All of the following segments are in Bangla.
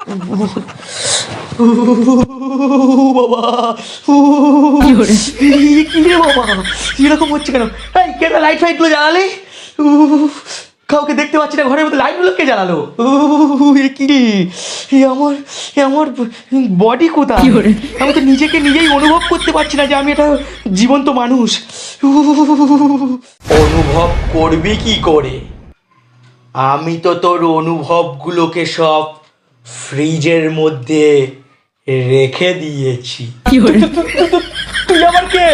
বাবা। কি হলো? এই কি রে বাবা এরকম হচ্ছে কেন? এই কেন লাইট ফাইটগুলো জ্বালালে? কাউকে দেখতে পাচ্ছি না ঘরের মধ্যে লাইটগুলো কে জ্বালালো? এ কি রে? এ আমার এ আমার বডি কোথায়? কি আমি তো নিজেকে নিজেই অনুভব করতে পারছি না যে আমি একটা জীবন্ত মানুষ। অনুভব করবি কি করে? আমি তো তোর অনুভবগুলোকে সব ফ্রিজের মধ্যে রেখে দিয়েছি। তুই আমার কে?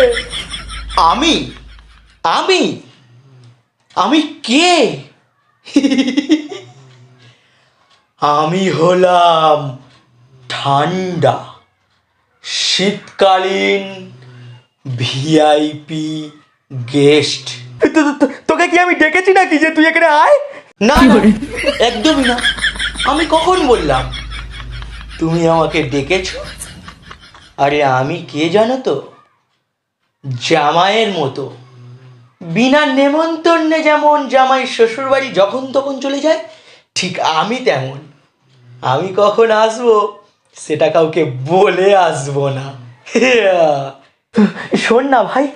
আমি? আমি? আমি কে? আমি হলাম ঠান্ডা শীতকালীন ভিআইপি গেস্ট। তোকে কি আমি ডেকেছি নাকি যে তুই এখানে আয়? না একদমই না। আমি কখন বললাম? তুমি আমাকে ডেকেছ? আরে আমি কে জানো তো? জামাইয়ের মতো। বিনা নেমন্তন্নে যেমন জামাই শ্বশুরবাড়ি যখন তখন চলে যায় ঠিক আমি তেমন। আমি কখন আসব সেটা কাউকে বলে আসব না। শোন না ভাই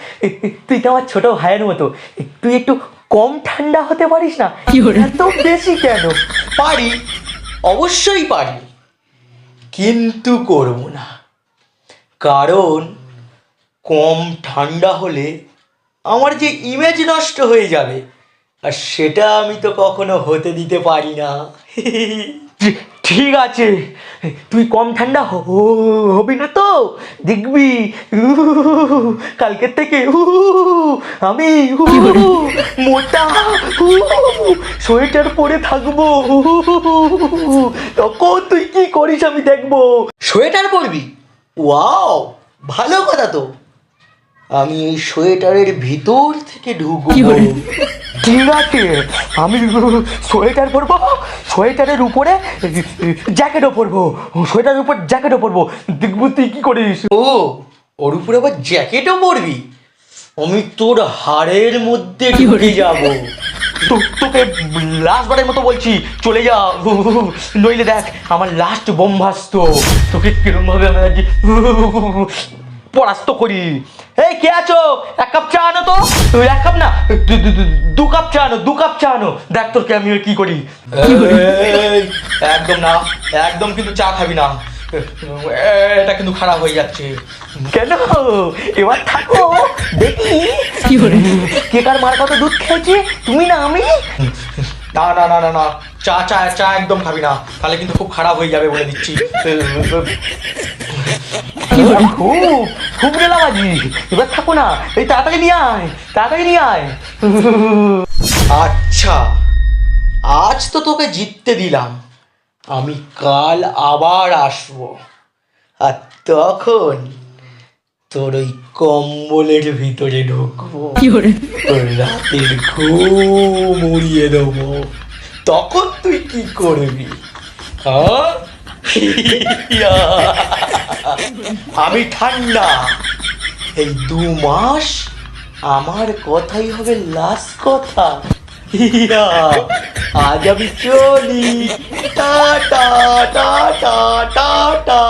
তুই তো আমার ছোট ভাইয়ের মতো। তুই একটু কম ঠান্ডা হতে পারিস না? কি হলো? এত বেশি কেন? পারি অবশ্যই পারি। কিন্তু করব না। কারণ কম ঠান্ডা হলে আমার যে ইমেজ নষ্ট হয়ে যাবে, আর সেটা আমি তো কখনো হতে দিতে পারি না। ঠিক আছে। তুই কম ঠান্ডা হবি না তো? দেখবি কালকের থেকে আমি মোটা সোয়েটার পরে থাকব তখন তুই কি করিস আমি দেখব। সোয়েটার পরবি? ওয়াও, ভালো কথা তো। আমি এই সোয়েটারের ভিতর থেকে ঢুকবো? ঠিক আছে আমি সোয়েটার পরবো সোয়েটারের উপরে জ্যাকেটও পরবো সোয়েটারের উপর জ্যাকেটও পরবো। দেখব তুই কি করিস। ও ওর উপরে আবার জ্যাকেটও পরবি? আমি তোর হাড়ের মধ্যে কি ঢুকে? যাব। তোকে লাস্টবারের মতো বলছি চলে যা। নইলে দেখ আমার লাস্ট বোমভাস্ত তোকে কিরম ভাবে আমি আজ পরাস্ত করি। এই কে আছো? এক কাপ চা আনো তো। এক কাপ না দু- কাপ চা আনো দু কাপ চা আনো। দেখ আমি কি করি। কি? এই, একদম না একদম কিন্তু চা খাবি না। এটা কিন্তু খারাপ হয়ে যাচ্ছে। কেন? এবার থাকো। দেখি। কি hore কে কার মার কত দুধ খেয়েছে? তুমি না আমি? না না না না না। চা চা চা একদম খাবি না। তাহলে কিন্তু খুব খারাপ হয়ে যাবে বলে দিচ্ছি। খুব খুব রেলাবাজি এবার থাকো না এই তাড়াতাড়ি নিয়ে আয় তাড়াতাড়ি নিয়ে আয়। আচ্ছা আজ তো তোকে জিততে দিলাম। আমি কাল আবার আসব। আর তখন তোর ওই কম্বলের ভিতরে ঢুকবো। কি hore তোর রাতের ঘুম উড়িয়ে দেবো। তখন তুই কি করবি? হ্যাঁ? আমি ঠান্ডা। এই দু মাস আমার কথাই হবে লাস্ট কথা। আজ আমি চলি। Tata tata tata